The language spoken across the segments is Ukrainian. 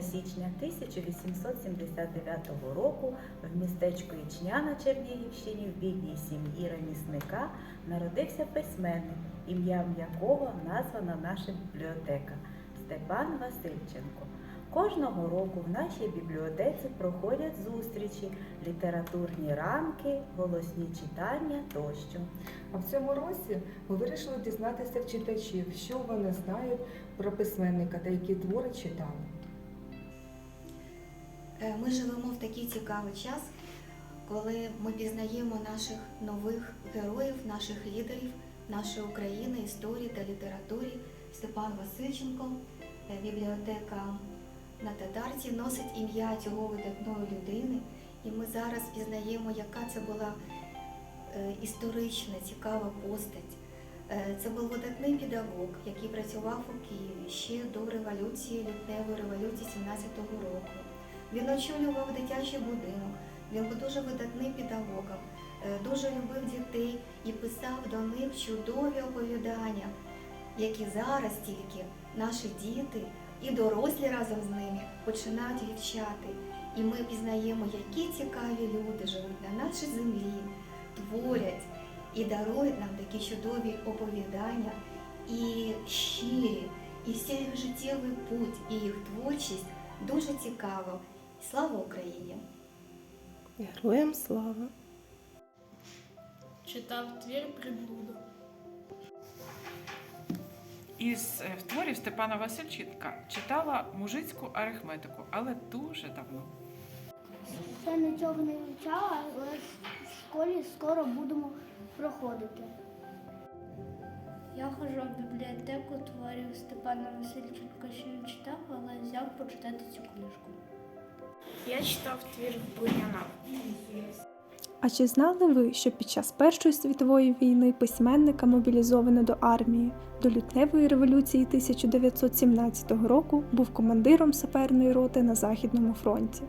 січня 1879 року в містечку Ічня на Чернігівщині в бідній сім'ї ремісника народився письменник, ім'ям якого названа наша бібліотека Степан Васильченко. Кожного року в нашій бібліотеці проходять зустрічі, літературні ранки, голосні читання тощо. А в цьому році ми вирішили дізнатися в читачів, що вони знають про письменника та які твори читали. Е, Ми живемо в такий цікавий час, коли ми пізнаємо наших нових героїв, наших лідерів, нашої України, історії та літературі. Степан Васильченко, е, бібліотека на Татарці, носить ім'я цього видатної людини. І ми зараз пізнаємо, яка це була е, історична, цікава постать. Це був видатний педагог, який працював у Києві ще до революції, лютневої революції 17-го року. Він очолював дитячий будинок, він був дуже видатним педагогом, е, дуже любив дітей і писав до них чудові оповідання, які зараз тільки наші діти і дорослі разом з ними починають вивчати. І ми пізнаємо, які цікаві люди живуть на нашій землі, творять і дарують нам такі чудові оповідання і щирі, і всі їх життєвий путь, і їх творчість дуже цікаво. Слава Україні! Героям слава! Читав твір приблуда. Із е, творів Степана Васильченка читала мужицьку арифметику, але дуже давно. Ще нічого не вивчала, але в школі скоро будемо проходити. Я ходжу в бібліотеку творів Степана Васильченка, ще не читав, але взяв почитати цю книжку. Я читав твір Бур'яна. А чи знали ви, що під час Першої світової війни письменника мобілізовано до армії, до лютневої революції 1917 року був командиром саперної роти на Західному фронті?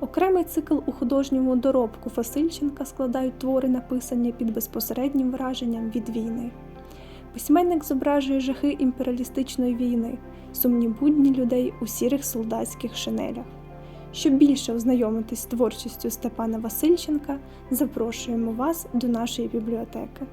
Окремий цикл у художньому доробку Васильченка складають твори, написані під безпосереднім враженням від війни. Письменник зображує жахи імперіалістичної війни, сумні будні людей у сірих солдатських шинелях. Щоб більше ознайомитись з творчістю Степана Васильченка, запрошуємо вас до нашої бібліотеки.